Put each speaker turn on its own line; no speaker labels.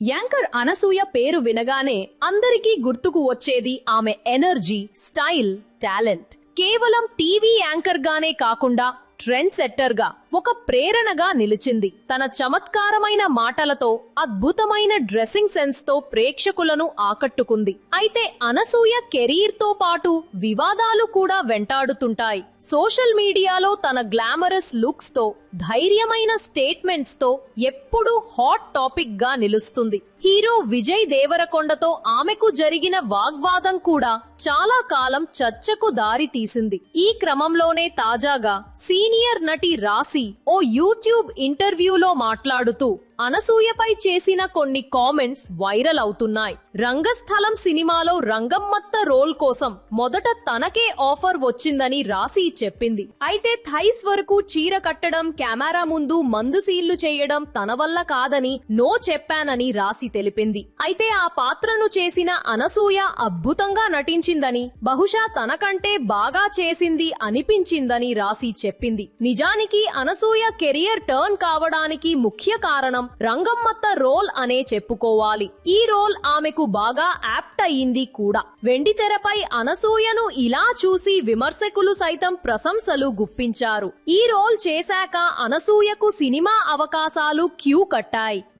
Anchor Anasuya పేరు వినగానే అందరికీ గుర్తుకు వచ్చేది ఆమె ఎనర్జీ స్టైల్ టాలెంట్. కేవలం టీవీ యాంకర్ గానే కాకుండా ట్రెండ్ సెట్టర్గా ఒక ప్రేరణగా నిలిచింది. తన చమత్కారమైన మాటలతో అద్భుతమైన డ్రెస్సింగ్ సెన్స్తో ప్రేక్షకులను ఆకట్టుకుంది. అయితే అనసూయ కెరీర్తో పాటు వివాదాలు కూడా వెంటాడుతుంటాయి. సోషల్ మీడియాలో తన గ్లామరస్ లుక్స్తో ధైర్యమైన స్టేట్మెంట్స్తో ఎప్పుడూ హాట్ టాపిక్గా నిలుస్తుంది. హీరో విజయ్ దేవరకొండతో ఆమెకు జరిగిన వాగ్వాదం కూడా చాలా కాలం చర్చకు దారి తీసింది ఈ క్రమంలోనే తాజాగా సీనియర్ నటి రాశి ఓ యూట్యూబ్ ఇంటర్వ్యూలో మాట్లాడుతూ అనసూయపై చేసిన కొన్ని కామెంట్స్ వైరల్ అవుతున్నాయి. రంగస్థలం సినిమాలో రంగమ్మత్త రోల్ కోసం మొదట తనకే ఆఫర్ వచ్చిందని రాశి చెప్పింది. అయితే థైస్ వరకు చీర కట్టడం కెమెరా ముందు మందు సీళ్ళు చేయడం తన వల్ల కాదని నో చెప్పానని రాశి తెలిపింది. అయితే ఆ పాత్రను చేసిన అనసూయ అద్భుతంగా నటించిందని బహుశా తనకంటే బాగా చేసింది అనిపించిందని రాశి చెప్పింది. నిజానికి అనసూయ కెరియర్ టర్న్ కావడానికి ముఖ్య కారణం రంగమ్మత్త రోల్ అనే చెప్పుకోవాలి. ఈ రోల్ ఆమెకు బాగా యాప్ట్ అయ్యింది కూడా. వెండితెరపై అనసూయను ఇలా చూసి విమర్శకులు సైతం ప్రశంసలు గుప్పించారు. ఈ రోల్ చేశాక అనసూయకు సినిమా అవకాశాలు క్యూ కట్టాయి.